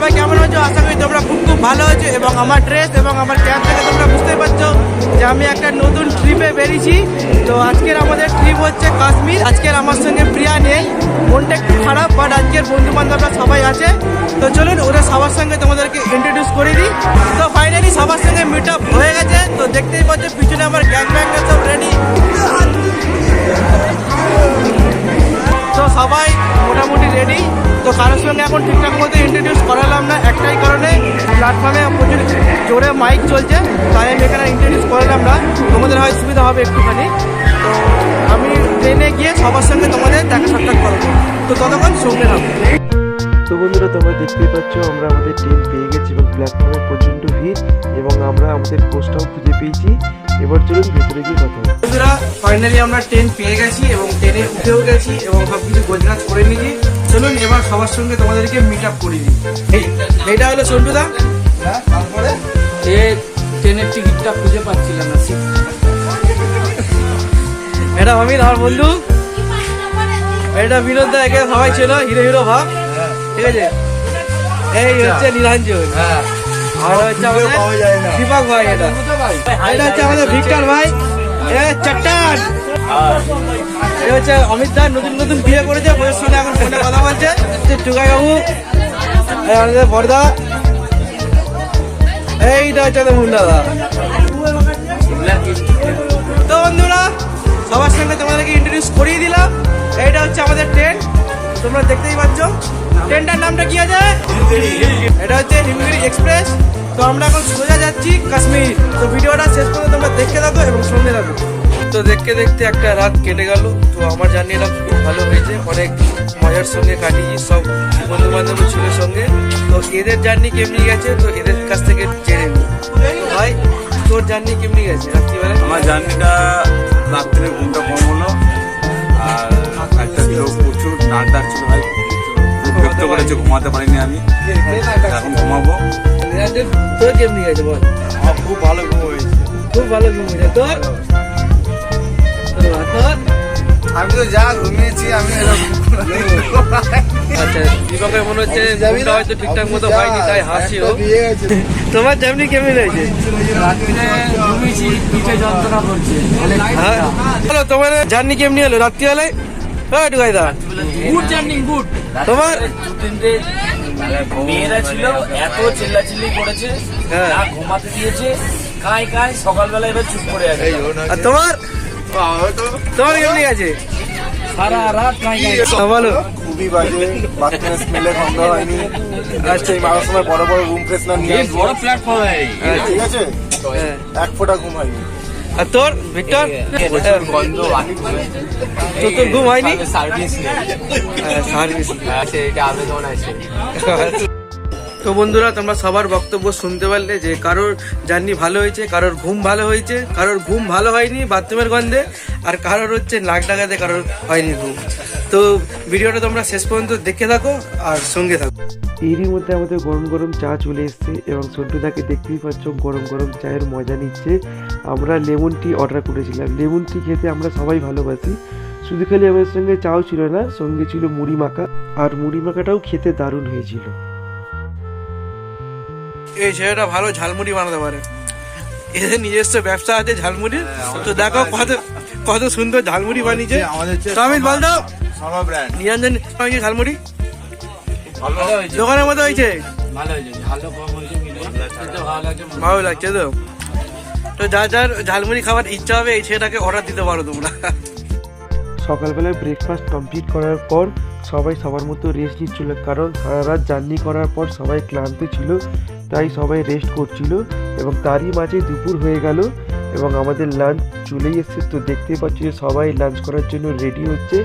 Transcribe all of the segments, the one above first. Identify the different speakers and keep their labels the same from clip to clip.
Speaker 1: সবাই কেমন আছো? আশা করি তোমরা খুব খুব ভালো আছো এবং আমার ড্রেস এবং আমার ক্যাব থেকে তোমরা বুঝতে পারছ যে আমি একটা নতুন ট্রিপে বেরিয়েছি। তো আজকের আমাদের ট্রিপ হচ্ছে কাশ্মীর। আজকের আমার সঙ্গে প্রিয়া নেই। মনটা একটু খারাপ বাট আজকের বন্ধু বান্ধবরা সবাই আছে। তো চলুন, ওরা সবার সঙ্গে তোমাদেরকে ইন্ট্রোডিউস করে দিই। তো ফাইনালি সবার সঙ্গে মিট আপ হয়ে গেছে। তো দেখতেই পাচ্ছ, পিছনে আমার গ্যাং ব্যাংটা সব রেডি তো সবাই মোটামুটি রেডি তো কারোর সঙ্গে এখন ঠিকঠাক মতো প্ল্যাটফর্মে প্রচুর জোরে মাইক চলছে তাই আমি এখানে ইন্ট্রোডিউস করলাম না। তোমাদের হয় সুবিধা হবে একটুখানি। তো আমি ট্রেনে গিয়ে সবার সঙ্গে তোমাদের দেখা সাক্ষাৎ করব। তো ততক্ষণ সঙ্গে থাকব
Speaker 2: তো বন্ধুরা তোমরা দেখতেই পাচ্ছ আমরা আমাদের ট্রেন পেয়ে গেছি এবং প্ল্যাটফর্মে প্রচণ্ড ভিড় এবং আমরা আমাদের কোচটাও খুঁজে পেয়েছি। এবার চলুন ভেতরে গিয়ে কথা
Speaker 1: বন্ধুরা ফাইনালি আমরা ট্রেন পেয়ে গেছি এবং ট্রেনে উঠেও গেছি এবং সব কিছু গোজরাজ করে নিয়েছি। চলুন এবার সবার সঙ্গে তোমাদেরকে মিট আপ করে দিই। এই এইটা হলো সন্টুদা তারপরে?
Speaker 3: এ ট্রেনের টিকিটটা খুঁজে পাচ্ছিলাম না
Speaker 1: এটা অমিত আমার বন্ধু। এটা বিনোদ দা একে সবাই ছিল হিরো হিরো ভাব। ঠিক আছে? এই হচ্ছে নীলাঞ্জন।
Speaker 3: হ্যাঁ।
Speaker 1: আর হচ্ছে আমাদের দীপক ভাই এটা। এটা হচ্ছে আমাদের ভিক্টর ভাই। এ চট্টান। এই হচ্ছে অমিত দা নতুন নতুন বিয়ে করেছে বইয়ের সঙ্গে এখন ফোনে কথা বলছে। টুকাই বাবু এই আমাদের বর্দা। এইটা হচ্ছে তো মুন্ডা দা তো বন্ধুরা, সবার সঙ্গে তোমাদেরকে ইন্ট্রোডিউস করিয়ে দিলাম। এইটা হচ্ছে আমাদের ট্রেন তোমরা দেখতেই পাচ্ছ। ট্রেনটার নামটা কি আছে? এটা হচ্ছে হিমগিরি এক্সপ্রেস তো আমরা এখন সোজা যাচ্ছি কাশ্মীর। তো ভিডিওটা শেষ পর্যন্ত তোমরা দেখতে থাকো এবং শুনতে থাকো। তো দেখতে দেখতে একটা রাত কেটে গেল। তো আমার জার্নিটা খুব ভালো হয়েছে। অনেক মজার সঙ্গে কাটিয়েছি সব বন্ধু বান্ধব ছিল সঙ্গে। তো এদের জার্নি কেমনি গেছে? তো এদের কাছ থেকে জেনে নিই। ভাই তোর জার্নি কেমনি গেছে? রাত্রিবেলা
Speaker 4: আমার জার্নিটা রাত্রে ঘুমটা কম হলো। আর একটা লোক প্রচুর নাক ডাকছিল ভাই। খুব বিরক্ত করেছে ঘুমাতে পারিনি আমি। এখন ঘুমাবো।
Speaker 1: তোর কেমনি গেছে বল?
Speaker 4: খুব ভালো ঘুম হয়েছে।
Speaker 1: খুব ভালো ঘুম হয়েছে। তোর?
Speaker 4: আমি তো যা ঘুমিয়েছি আমি
Speaker 1: আচ্ছা দীপকের মনে হচ্ছে ঘুমটা হয়তো ঠিকঠাক মতো হয়নি তাই হাসিও তোমার কেমনি
Speaker 3: ঘুমিয়েছি পিঠে যন্ত্রণা করছে
Speaker 1: হ্যাঁ। তোমার জার্নি কেমনি হলো? রাত্রিবেলায়? হ্যাঁ
Speaker 3: গুড জার্নি গুড।
Speaker 1: তোমার?
Speaker 3: দু তিনটে মেয়েরা ছিল এত চিল্লাচিল্লি করেছে
Speaker 1: হ্যাঁ।
Speaker 3: ঘুমাতে দিয়েছে সকালবেলা এবার চুপ করে আছে।
Speaker 1: আর তোমার? তোমার কেমনি গেছে?
Speaker 3: সারা রাত
Speaker 1: বলো।
Speaker 4: খুবই বাজে। বাথরুমের স্মেলে গন্ধ হয়নি। আচ্ছা সময় বড় বড় রুম ফ্রেশনার নিয়ে
Speaker 3: বড় প্ল্যাটফর্ম
Speaker 4: ঠিক আছে?
Speaker 1: হ্যাঁ।
Speaker 4: এক ফোঁটা ঘুম হয়নি।
Speaker 1: আর তোর ভিক্টর?
Speaker 3: গন্ধ
Speaker 1: তো তোর ঘুম হয়নি?
Speaker 3: সার্ভিস
Speaker 1: হ্যাঁ, সার্ভিস।
Speaker 3: এটা আবেদন আছে।
Speaker 1: তো বন্ধুরা, তোমরা সবার বক্তব্য শুনতে পারলে যে কারোর জার্নি ভালো হয়েছে, কারোর ঘুম ভালো হয়েছে, কারোর ঘুম ভালো হয়নি বাথরুমের গন্ধে, আর কারোর হচ্ছে নাক ডাকাতে, কারোর হয়নি ঘুম। তো ভিডিওটা তোমরা শেষ পর্যন্ত দেখে থাকো আর সঙ্গে থাকো।
Speaker 2: এরই মধ্যে আমাদের গরম গরম চা চলে এসছে এবং সন্টুদাকে দেখতেই পাচ্ছ গরম গরম চায়ের মজা নিচ্ছে। আমরা লেমন টি অর্ডার করেছিলাম। লেমন টি খেতে আমরা সবাই ভালোবাসি। শুধু খালি আমাদের সঙ্গে চাও ছিল না, সঙ্গে ছিল মুড়ি মাখা। আর মুড়ি মাখাটাও খেতে দারুণ হয়েছিল।
Speaker 1: এই ছেলেটা ভালো ঝালমুড়ি বানাতে পারে। এদের নিজস্ব ব্যবসা আছে ঝালমুড়ির। তো দেখো কত কত সুন্দর ঝালমুড়ি বানিয়েছে।
Speaker 4: আমাদের
Speaker 1: তো আমি বল দাও। নিরঞ্জন বানিয়েছে ঝালমুড়ি? দোকানের মতো হয়েছে?
Speaker 3: ভালো লাগছে।
Speaker 1: তো? তো যার যার ঝালমুড়ি খাবার ইচ্ছা হবে এই ছেলেটাকে অর্ডার দিতে পারো তোমরা।
Speaker 2: সকালবেলায় ব্রেকফাস্ট কমপ্লিট করার পর সবাই সবার মতো রেস্ট নিচ্ছিল। কারণ সারা রাত জার্নি করার পর সবাই ক্লান্ত ছিল, তাই সবাই রেস্ট করছিল এবং তারই মাঝে দুপুর হয়ে গেল এবং আমাদের লাঞ্চ চলেই এসছে। তো দেখতেই পাচ্ছি যে সবাই লাঞ্চ করার জন্য রেডি হচ্ছে।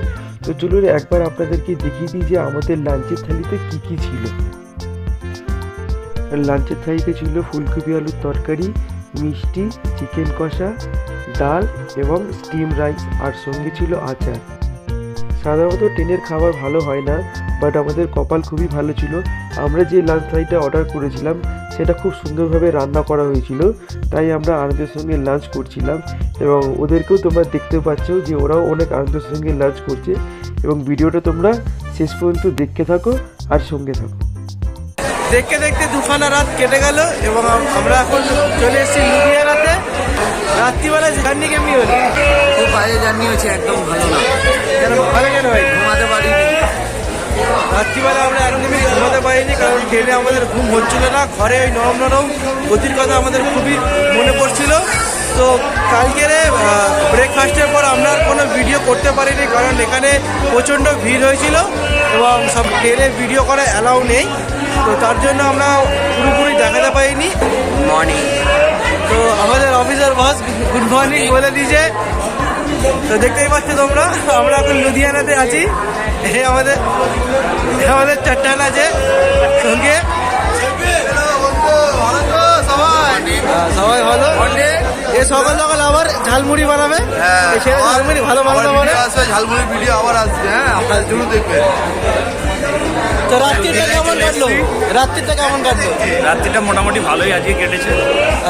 Speaker 2: তো চলুন একবার আপনাদেরকে দেখিয়ে দিই যে আমাদের লাঞ্চের থালিতে কি কি ছিল। লাঞ্চের থালিতে ছিল ফুলকপি আলুর তরকারি, মিষ্টি চিকেন কষা, ডাল এবং স্টিম রাইস আর সঙ্গে ছিল আচার। সাধারণত ট্রেনের খাবার ভালো হয় না বাট আমাদের কপাল খুবই ভালো ছিল। আমরা যে লাঞ্চ থালিটা অর্ডার করেছিলাম, সেটা খুব সুন্দরভাবে রান্না করা হয়েছিল। তাই আমরা আনন্দের সঙ্গে লাঞ্চ করছিলাম এবং ওদেরকেও তোমরা দেখতে পাচ্ছ যে ওরাও অনেক আনন্দের সঙ্গে লাঞ্চ করছে এবং ভিডিওটা তোমরা শেষ পর্যন্ত দেখতে থাকো আর সঙ্গে থাকো।
Speaker 1: দেখতে দেখতে দুখানা রাত কেটে গেল এবং আমরা এখন চলে এসেছি লুধিয়ানাতে রাত্রিবেলা জার্নি কেমনি হলো?
Speaker 3: খুব বাজে জার্নি হচ্ছে একদম ভালো না।
Speaker 1: কেন ভালো কেন ভাই
Speaker 3: ঘুমাতে পারিনি।
Speaker 1: রাত্রিবেলা আমরা একদমই ঘুমাতে পারিনি কারণ ট্রেনে আমাদের ঘুম হচ্ছিল না ঘরে ওই নরম নরম গতির কথা আমাদের খুবই মনে পড়ছিল। তো কালকের ব্রেকফাস্টের পর আমরা কোনো ভিডিও করতে পারিনি কারণ এখানে প্রচণ্ড ভিড় হয়েছিল এবং সব ট্রেনে ভিডিও করা অ্যালাউ নেই। তো তার জন্য আমরা পুরোপুরি দেখাতে পারিনি।
Speaker 3: মর্নিং
Speaker 1: তো আমাদের অফিসার বস গুড মর্নিং বলে দিয়েছে। তো দেখতেই পাচ্ছ তোমরা আমরা এখন লুধিয়ানাতে আছি। এই আমাদের আমাদের চারটান আছে। সঙ্গে হ্যাঁ, সবাই ভালো? এ সকাল সকাল আবার ঝালমুড়ি বানাবে। এই ঝালমুড়ি ভালো বানাতে পারে।
Speaker 5: আসবে ঝালমুড়ি ভিডিও আবার আসছে হ্যাঁ আপনার জন্য দেখবে
Speaker 1: তো রাত্রিটা কেমন কাটলো? রাত্রিটা কেমন কাটলো?
Speaker 3: রাত্রিটা মোটামুটি ভালোই আজকে কেটেছে।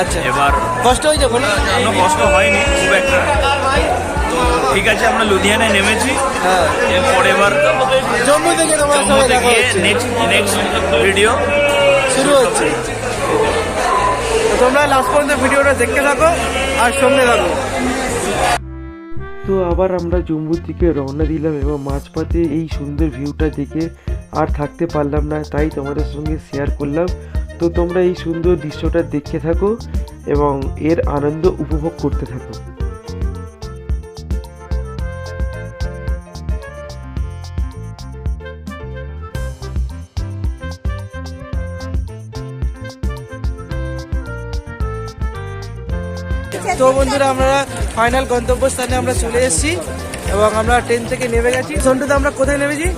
Speaker 1: আচ্ছা।
Speaker 3: এবার
Speaker 1: কষ্ট হয়েছে কোনো
Speaker 3: কোনো কষ্ট হয়নি খুব একটা। ঠিক আছে আমরা লুধিয়ানায় নেমেছি।
Speaker 1: হ্যাঁ।
Speaker 3: এরপর এবার
Speaker 1: জম্মু থেকে তোমার
Speaker 3: জম্মুতে
Speaker 1: দেখা হচ্ছে।
Speaker 3: নেক্সট নেক্সট ভিডিও
Speaker 1: শুরু হচ্ছে। তোমরা লাস্ট পর্যন্ত ভিডিওটা দেখতে থাকো আর সঙ্গে থাকো।
Speaker 2: তো আবার আমরা জম্মুর দিকে রওনা দিলাম এবং মাঝপথে এই সুন্দর ভিউটা দেখে আর থাকতে পারলাম না, তাই তোমাদের সঙ্গে শেয়ার করলাম। তো তোমরা এই সুন্দর দৃশ্যটা দেখতে থাকো এবং এর আনন্দ উপভোগ করতে থাকো।
Speaker 1: তো বন্ধুরা, আমরা ফাইনাল গন্তব্যস্থানে আমরা চলে এসেছি এবং আমরা ট্রেন থেকে নেমে গেছি। সন্টুতে আমরা কোথায় নেমেছি?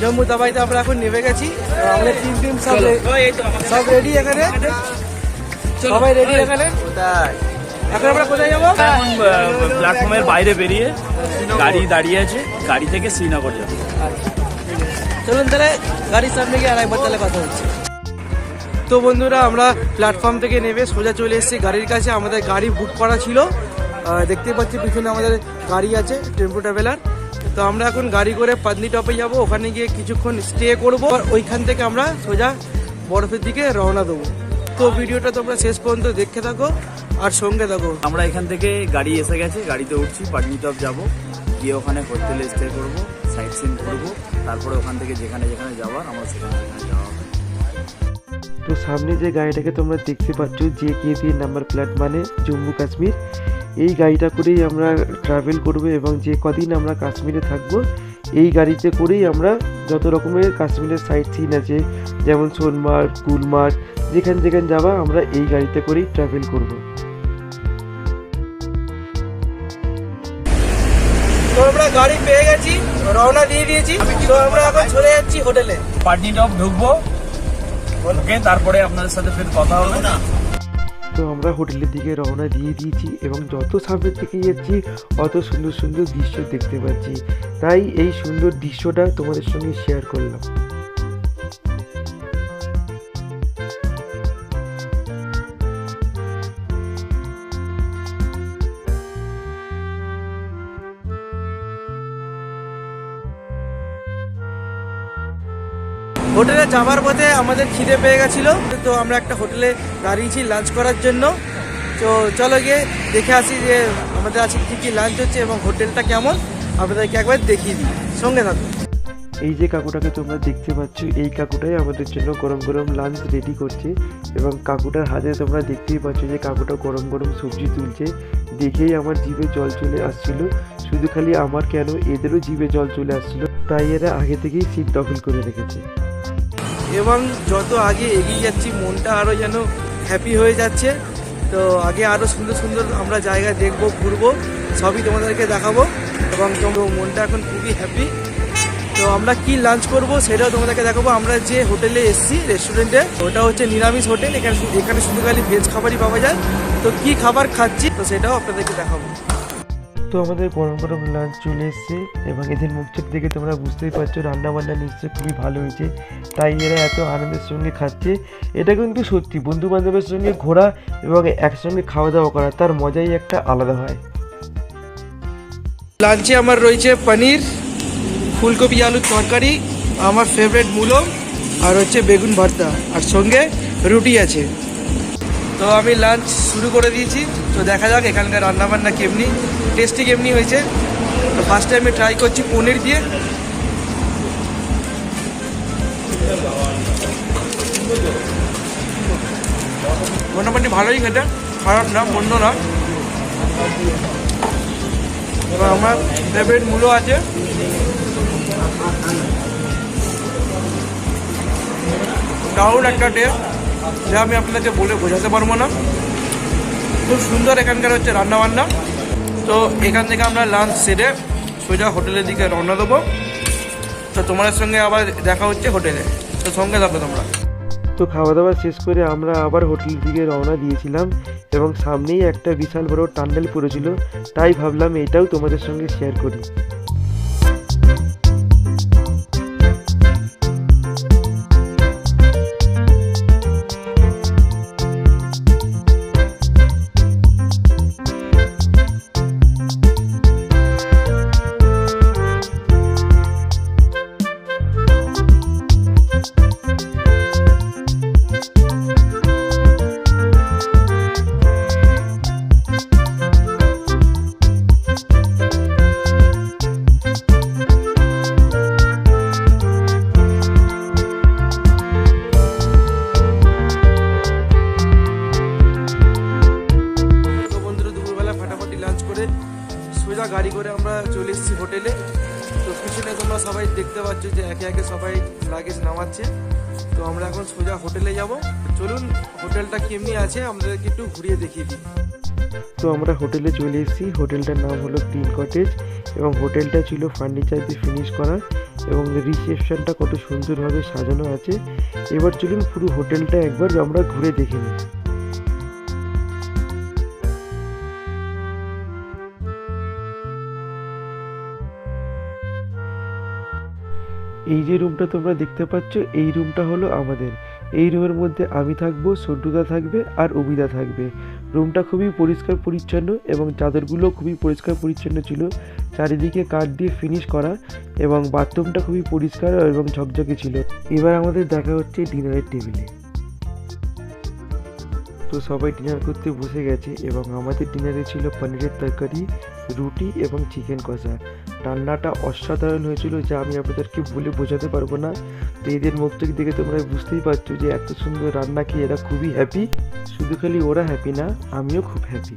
Speaker 1: জম্মু তাবাইতে আমরা এখন নেমে গেছি। আমাদের টিম টিম সব সব রেডি এখানে? সবাই রেডি এখানে? এখন আমরা কোথায় যাব?
Speaker 3: প্ল্যাটফর্মের বাইরে বেরিয়ে গাড়ি দাঁড়িয়ে আছে। গাড়ি থেকে শ্রীনগর যাবে।
Speaker 1: চলুন তাহলে গাড়ির সামনে গিয়ে আরেকবার তাহলে কথা হচ্ছে। তো বন্ধুরা আমরা প্ল্যাটফর্ম থেকে নেমে সোজা চলে এসেছি গাড়ির কাছে। আমাদের গাড়ি বুক করা ছিল। আহ, দেখতেই পাচ্ছি পিছনে আমাদের গাড়ি আছে টেম্পো ট্রাভেলার তো আমরা এখন গাড়ি করে পাদনি টপে যাব। ওখানে গিয়ে কিছুক্ষণ স্টে করব আর ওইখান থেকে আমরা সোজা বরফের দিকে রওনা দেবো। তো ভিডিওটা তোমরা শেষ পর্যন্ত দেখতে থাকো আর সঙ্গে থাকো।
Speaker 3: আমরা এখান থেকে গাড়ি এসে গেছে গাড়িতে উঠছি পাটনিটপ যাব। গিয়ে ওখানে হোটেলে স্টে করব সাইট সিন করব তারপরে ওখান থেকে যেখানে যেখানে যাওয়ার আমরা সেখানে সেখানে যাওয়া হবে।
Speaker 2: তো সামনে যে গাড়িটাকে তোমরা দেখতে পাচ্ছ যে কে দিয়ে নাম্বার প্লেট মানে জম্মু কাশ্মীর এই গাড়িটা করেই আমরা ট্রাভেল করব এবং যে কদিন আমরা কাশ্মীরে থাকব এই গাড়িতে করেই আমরা যত রকমের কাশ্মীরের সাইট সিন আছে যেমন সোনমার্গ গুলমার্গ যেখানে যেখানে যাবা আমরা এই গাড়িতে করেই ট্রাভেল করব।
Speaker 1: তো আমরা গাড়ি পেয়ে গেছি রওনা দিয়ে দিয়েছি। তো আমরা এখন চলে যাচ্ছি হোটেলে।
Speaker 3: পাটনিটপ ঢুকবো ঢুকে তারপরে আপনাদের সাথে ফের কথা হবে। না
Speaker 2: তো আমরা হোটেলের দিকে রওনা দিয়ে দিয়েছি এবং যত সামনের দিকে যাচ্ছি, অত সুন্দর সুন্দর দৃশ্য দেখতে পাচ্ছি। তাই এই সুন্দর দৃশ্যটা তোমাদের সঙ্গে শেয়ার করলাম।
Speaker 1: হোটেলে যাবার পথে আমাদের খিদে পেয়ে গেছিল। তো আমরা একটা হোটেলে দাঁড়িয়েছি লাঞ্চ করার জন্য। তো চলো গিয়ে দেখে আসি যে আমাদের আজকে কী কী লাঞ্চ হচ্ছে এবং হোটেলটা কেমন। আপনাদেরকে একবার দেখিয়ে দিই। সঙ্গে থাকুন।
Speaker 2: এই যে কাকুটাকে তোমরা দেখতে পাচ্ছ, এই কাকুটাই আমাদের জন্য গরম গরম লাঞ্চ রেডি করছে এবং কাকুটার হাতে তোমরা দেখতেই পাচ্ছ যে কাকুটা গরম গরম সবজি তুলছে। দেখেই আমার জিভে জল চলে আসছিল। শুধু খালি আমার কেন এদেরও জিভে জল চলে আসছিল। তাই এরা আগে থেকেই সিট দখল করে রেখেছে।
Speaker 1: এবং যত আগে এগিয়ে যাচ্ছি, মনটা আরও যেন হ্যাপি হয়ে যাচ্ছে। তো আগে আরও সুন্দর সুন্দর আমরা জায়গা দেখব, ঘুরবো, সবই তোমাদেরকে দেখাবো। এবং তোমার মনটা এখন খুবই হ্যাপি তো আমরা কি লাঞ্চ করব সেটাও তোমাদেরকে দেখাবো। আমরা যে হোটেলে এসেছি রেস্টুরেন্টে ওটা হচ্ছে নিরামিষ হোটেল। এখানে এখানে শুধু খালি ভেজ খাবারই পাওয়া যায়। তো কি খাবার খাচ্ছি, তো সেটাও আপনাদেরকে দেখাবো।
Speaker 2: তো আমাদের গরম গরম লাঞ্চ চলে এসছে এবং এদের মুখ চোখ দেখে তোমরা বুঝতেই পারছ রান্না বান্না নিশ্চয়ই খুবই ভালো হয়েছে। তাই এরা এত আনন্দের সঙ্গে খাচ্ছে। এটা কিন্তু সত্যি বন্ধু বান্ধবের সঙ্গে ঘোরা এবং একসঙ্গে খাওয়া দাওয়া করা, তার মজাই একটা আলাদা হয়।
Speaker 1: লাঞ্চে আমার রয়েছে পনির, ফুলকপি আলুর তরকারি, আমার ফেভারিট মূলো আর হচ্ছে বেগুন ভর্তা। আর সঙ্গে রুটি আছে। তো আমি লাঞ্চ শুরু করে দিয়েছি। তো দেখা যাক এখানকার রান্নাবান্না কেমনি টেস্টি কেমনি হয়েছে। তো ফার্স্টে আমি ট্রাই করছি পনির দিয়ে। মোটামুটি ভালোই খেতে, খারাপ না, মন্দ না। এবার আমার ফেভারিট মূলো আছে। দারুণ একটা টেস্ট যা আমি আপনাদেরকে বলে বোঝাতে পারব না। খুব সুন্দর এখানকার হচ্ছে রান্নাবান্না। তো এখান থেকে আমরা লাঞ্চ সেরে সোজা হোটেলের দিকে রওনা দেবো। তো তোমাদের সঙ্গে আবার দেখা হচ্ছে হোটেলে। তো সঙ্গে থাকো তোমরা।
Speaker 2: তো খাওয়া দাওয়া শেষ করে আমরা আবার হোটেলের দিকে রওনা দিয়েছিলাম এবং সামনেই একটা বিশাল বড় টান্ডেল পড়েছিল, তাই ভাবলাম এটাও তোমাদের সঙ্গে শেয়ার করি।
Speaker 1: দেখতে পাচ্ছ যে একে একে সবাই লাগেজ নামাচ্ছে। তো আমরা এখন সোজা হোটেলে যাব। চলুন, হোটেলটা কেমনি আছে আমাদেরকে একটু ঘুরিয়ে দেখিয়ে দিই।
Speaker 2: তো আমরা হোটেলে চলে এসেছি। হোটেলটার নাম হলো গ্রিন কটেজ এবং হোটেলটা ছিল ফার্নিচার দিয়ে ফিনিশ করা এবং রিসেপশনটা কত সুন্দরভাবে সাজানো আছে। এবার চলুন পুরো হোটেলটা একবার আমরা ঘুরে দেখে নিই। এই যে রুমটা তোমরা দেখতে পাচ্ছ, এই রুমটা হলো আমাদের। এই রুমের মধ্যে আমি থাকব, সন্টুদা থাকবে আর অমিতা থাকবে। রুমটা খুবই পরিষ্কার পরিচ্ছন্ন এবং চাদরগুলো খুবই পরিষ্কার পরিচ্ছন্ন ছিল। চারিদিকে কাঠ দিয়ে ফিনিশ করা এবং বাথরুমটা খুবই পরিষ্কার এবং ঝকঝকে ছিল। এবার আমাদের দেখা হচ্ছে ডিনারের টেবিলে। তো সবাই ডিনার করতে বসে গেছে এবং আমাদের ডিনারে ছিল পনিরের তরকারি রুটি এবং চিকেন কষা। রান্নাটা অসাধারণ হয়েছিল যা আমি আপনাদেরকে বলে বোঝাতে পারব না। তো এদের মুখ থেকে দেখে তোমরা বুঝতেই পারছ যে এত সুন্দর রান্না খেয়ে এরা খুবই হ্যাপি শুধু খালি ওরা হ্যাপি না, আমিও খুব হ্যাপি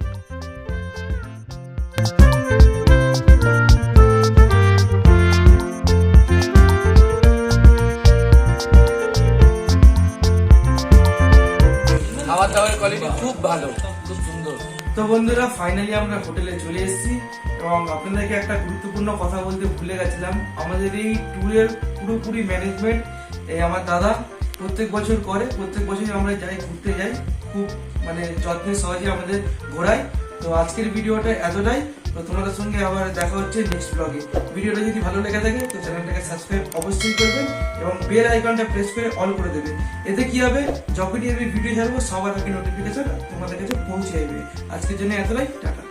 Speaker 3: খাবার কোয়ালিটি খুব ভালো।
Speaker 1: তো বন্ধুরা ফাইনালি আমরা হোটেলে চলে এসেছি এবং আপনাদেরকে একটা গুরুত্বপূর্ণ কথা বলতে ভুলে গেছিলাম। আমাদের এই ট্যুরের পুরোপুরি ম্যানেজমেন্ট এই আমার দাদা প্রত্যেক বছর করে। প্রত্যেক বছরই আমরা যাই, ঘুরতে যাই। খুব মানে যত্নে সহজে আমাদের ঘোরায়। তো আজকের ভিডিওটা এতটাই। তো তোমাদের সঙ্গে আবার দেখা হচ্ছে নেক্সট ব্লগে ভিডিওটা যদি ভালো লেগে থাকে, তো চ্যানেলটাকে সাবস্ক্রাইব অবশ্যই করবেন এবং বেল আইকনটা প্রেস করে অল করে দেবে। এতে কি হবে? যখনই আমি ভিডিও ছাড়বো, সবার আগে নোটিফিকেশন তোমাদের কাছে পৌঁছে যাবে। আজকের জন্য এতটাই, টাটা।